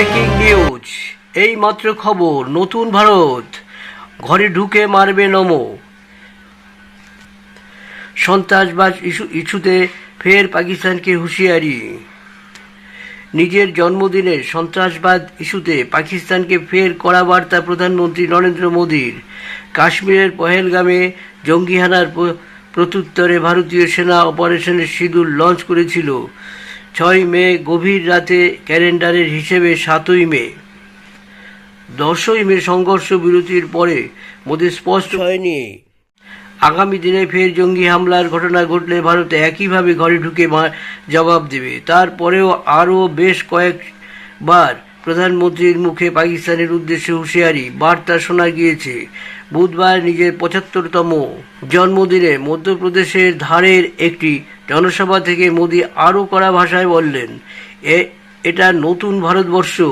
Breaking news. এই মাত্র খবর, নতুন ভারত। ঘরে ঢুকে মারবে নমো। সন্ত্রাসবাদ ইস্যু ইস্যুতে ফের পাকিস্তানকে হুঁশিয়ারি। নিজের জন্মদিনে সন্ত্রাসবাদ ইস্যুতে পাকিস্তানকে ফের কড়া বার্তা প্রধানমন্ত্রী নরেন্দ্র মোদীর। কাশ্মীরের পহেলগামে জঙ্গি হানার প্রত্যুত্তরে ভারতীয় সেনা অপারেশনের সিঁদুর লঞ্চ করেছিল। ছয় মে গভীর রাতে ক্যালেন্ডারের হিসেবে সাতই মে। দশই মে সংঘর্ষ বিরতির পরে মোদী স্পষ্ট হয়নি আগামী দিনে ফের জঙ্গি হামলার ঘটনা ঘটলে ভারত একইভাবে ঘরে ঢুকে জবাব দেবে। তারপরেও আরও বেশ কয়েকবার প্রধানমন্ত্রীর মুখে পাকিস্তানের উদ্দেশ্যে হুঁশিয়ারি। বার্তা শোনা গিয়েছে বুধবার নিজের পঁচাত্তরতম জন্মদিনে মধ্যপ্রদেশের ধারের একটি জনসভা থেকে মোদী আরও কড়া ভাষায় বললেন, এ, এটা নতুন ভারতবর্ষ।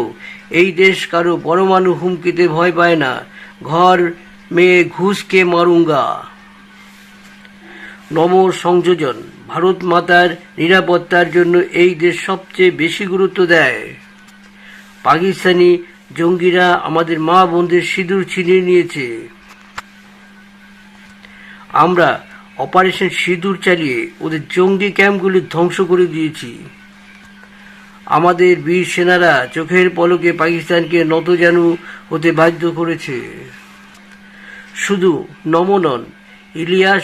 এই দেশ কারও পরমাণু হুমকিতে ভয় পায় না। ঘর, মেয়ে ঘুষকে মারুঙ্গা। নব সংযোজন, ভারত মাতার নিরাপত্তার জন্য এই দেশ সবচেয়ে বেশি গুরুত্ব দেয়। পাকিস্তানি জঙ্গিরা আমাদের মা বোনদের সিঁদুর ছিনিয়ে নিয়েছে। আমরা অপারেশন সিঁদুর চালিয়ে ওদের জঙ্গি ক্যাম্পগুলি ধ্বংস করে দিয়েছি। আমাদের বীর সেনারা চোখের পলকে পাকিস্তানকে নতজানু হতে বাধ্য করেছে। শুধু নমনন ইলিয়াস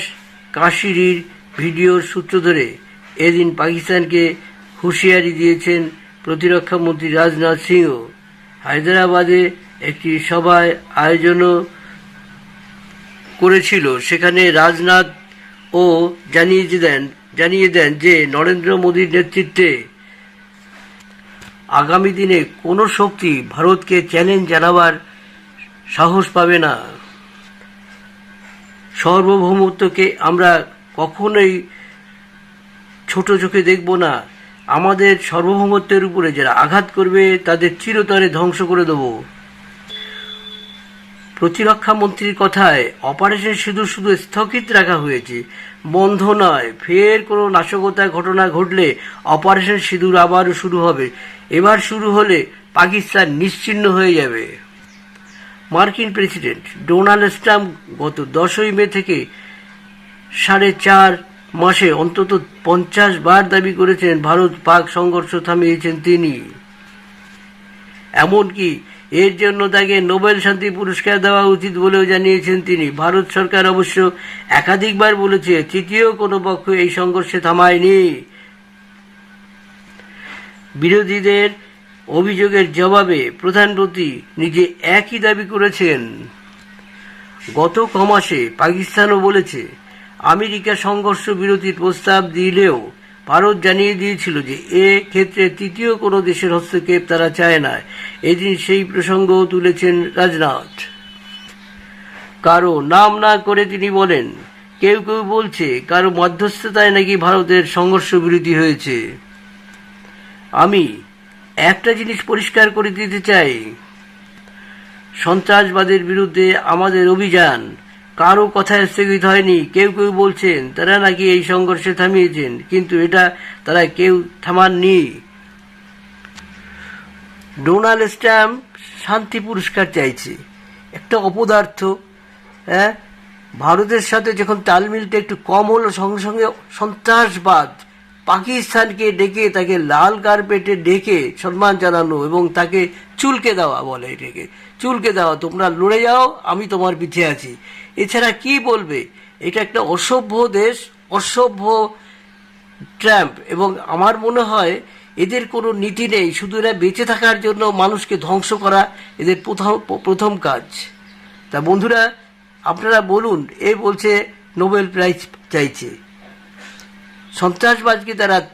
কাশিরির ভিডিওর সূত্র ধরে এদিন পাকিস্তানকে হুঁশিয়ারি দিয়েছেন প্রতিরক্ষামন্ত্রী রাজনাথ সিংহ। হায়দ্রাবাদে একটি সভায় আয়োজনও করেছিল, সেখানে রাজনাথ ও জানিয়ে দেন জানিয়ে দেন যে নরেন্দ্র মোদীর নেতৃত্বে আগামী দিনে কোনো শক্তি ভারতকে চ্যালেঞ্জ জানাবার সাহস পাবে না। সার্বভৌমত্বকে আমরা কখনোই ছোট চোখে দেখব না। আমাদের সার্বভৌমত্বের উপরে যারা আঘাত করবে, তাদের চিরতরে ধ্বংস করে দেব। প্রতিরক্ষা মন্ত্রীর কথায়, অপারেশন শুধু শুধু স্থগিত রাখা হয়েছে। বন্ধ নয়, ফের কোনো নাশকতা ঘটনা ঘটলে অপারেশন সিঁদুর আবারও শুরু হবে। এবার শুরু হলে পাকিস্তান নিশ্চিহ্ন হয়ে যাবে। মার্কিন প্রেসিডেন্ট ডোনাল্ড ট্রাম্প গত দশই মে থেকে সাড়ে চার মাসে অন্তত পঞ্চাশ বার দাবি করেছেন, ভারত পাক সংঘর্ষ থামিয়েছেন তিনি। এমনকি এর জন্য তাকে নোবেল শান্তি পুরস্কার দেওয়া উচিত বলেও জানিয়েছেন তিনি। ভারত সরকার অবশ্য একাধিকবার বলেছে, তৃতীয় কোনো পক্ষ এই সংঘর্ষে থামায়নি। বিরোধীদের অভিযোগের জবাবে প্রধানমন্ত্রী নিজে একই দাবি করেছেন। গত কমাসে পাকিস্তানও বলেছে, আমেরিকা সংঘর্ষ বিরতির প্রস্তাব দিলেও ভারত জানিয়ে দিয়েছিল যে এ ক্ষেত্রে তৃতীয় কোনো দেশের হস্তক্ষেপ তারা চায় না। এদিন সেই প্রসঙ্গও তুলেছেন রাজনাথ। কারও নাম না করে তিনি বলেন, কেউ কেউ বলছে কারও মধ্যস্থতায় নাকি ভারতের সংঘর্ষ বিরতি হয়েছে। আমি একটা জিনিস পরিষ্কার করে দিতে চাই। সন্ত্রাসবাদের বিরুদ্ধে আমাদের অভিযান কারও কথা স্থগিত হয়নি, কেউ কেউ বলছেন, তারা নাকি এই সংঘর্ষে থামিয়েছেন, কিন্তু এটা তারা কেউ থামাননি। ডোনাল্ড স্ট্যাম্প শান্তি পুরস্কার চাইছে। একটা অপদার্থ হ্যাঁ? ভারতের সাথে যখন তালমিলটা একটু কম হলো, সঙ্গে সঙ্গে সন্ত্রাসবাদ পাকিস্তানকে ডেকে তাকে লাল কার্পেটে ডেকে সম্মান জানানো এবং তাকে চুলকে দেওয়া বলে এটাকে। চুলকে দেওয়া, তোমরা লড়ে যাও, আমি তোমার পিছে আছি। এছাড়া কি বলবে? এটা একটা অসভ্য দেশ, অসভ্য ট্র্যাম্প এবং আমার মনে হয় এদের কোনো নীতি নেই, শুধু এরা বেঁচে থাকার জন্য মানুষকে ধ্বংস করা এদের প্রথম প্রথম কাজ। তা বন্ধুরা, আপনারা বলুন, এ বলছে নোবেল প্রাইজ চাইছে। সন্ত্রাসবাদকে তারা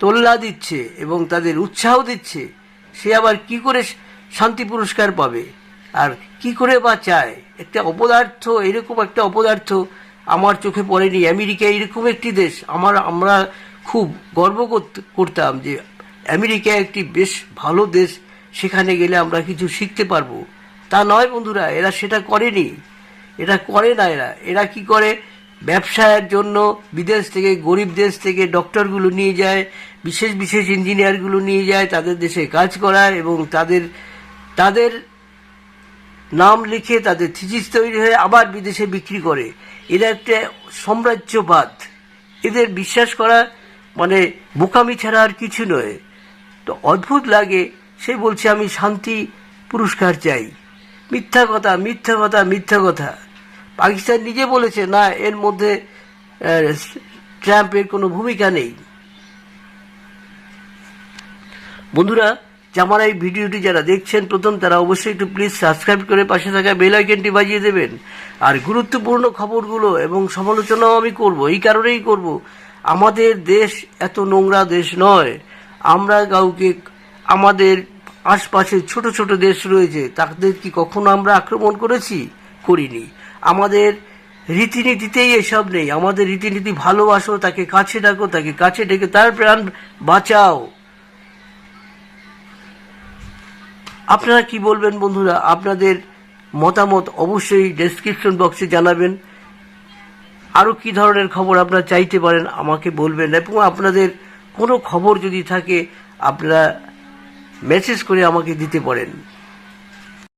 তোল্লা দিচ্ছে এবং তাদের উৎসাহ দিচ্ছে, সে আবার কি করে শান্তি পুরস্কার পাবে? আর কি করে বা চায়? একটা অপদার্থ, এরকম একটা অপদার্থ আমার চোখে পড়েনি। আমেরিকা এরকম একটি দেশ। আমার, আমরা খুব গর্ব করত- করতাম যে আমেরিকা একটি বেশ ভালো দেশ, সেখানে গেলে আমরা কিছু শিখতে পারব। তা নয় বন্ধুরা, এরা সেটা করেনি। এটা করে না এরা। এরা কি করে? ব্যবসার জন্য বিদেশ থেকে, গরিব দেশ থেকে ডক্টরগুলো নিয়ে যায়, বিশেষ বিশেষ ইঞ্জিনিয়ারগুলো নিয়ে যায়, তাদের দেশে কাজ করায় এবং তাদের তাদের নাম লিখে তাদের থিজিস তৈরি হয়ে আবার বিদেশে বিক্রি করে। এরা একটা সাম্রাজ্যবাদ। এদের বিশ্বাস করা মানে বোকামি ছাড়া আর কিছু নয়। তো অদ্ভুত লাগে, সে বলছে, আমি শান্তি পুরস্কার চাই। মিথ্যা কথা মিথ্যা কথা মিথ্যা কথা। পাকিস্তান নিজে বলেছে, না, এর মধ্যে ট্রাম্পের কোনো ভূমিকা নেই। বন্ধুরা, আমার এই ভিডিওটি যারা দেখছেন প্রথম, তারা অবশ্যই একটু প্লিজ সাবস্ক্রাইব করে পাশে থাকা বেল আইকনটি বাজিয়ে দেবেন। আর গুরুত্বপূর্ণ খবরগুলো এবং সমালোচনাও আমি করব, এই কারণেই করব। আমাদের দেশ এত নোংরা দেশ নয়। আমরা কাউকে, আমাদের আশপাশে ছোট ছোট দেশ রয়েছে, তাদের কি কখনো আমরা আক্রমণ করেছি? করিনি। আমাদের রীতিনীতিতেই এসব নেই। আমাদের রীতিনীতি ভালোবাসো, তাকে কাছে ডাকো, তাকে কাছে ডেকে তার প্রাণ বাঁচাও। আপনারা কি বলবেন বন্ধুরা? আপনাদের মতামত অবশ্যই ডেসক্রিপশন বক্সে জানাবেন। আরও কি ধরনের খবর আপনারা চাইতে পারেন আমাকে বলবেন। এবং আপনাদের কোনো খবর যদি থাকে, আপনারা মেসেজ করে আমাকে দিতে পারেন।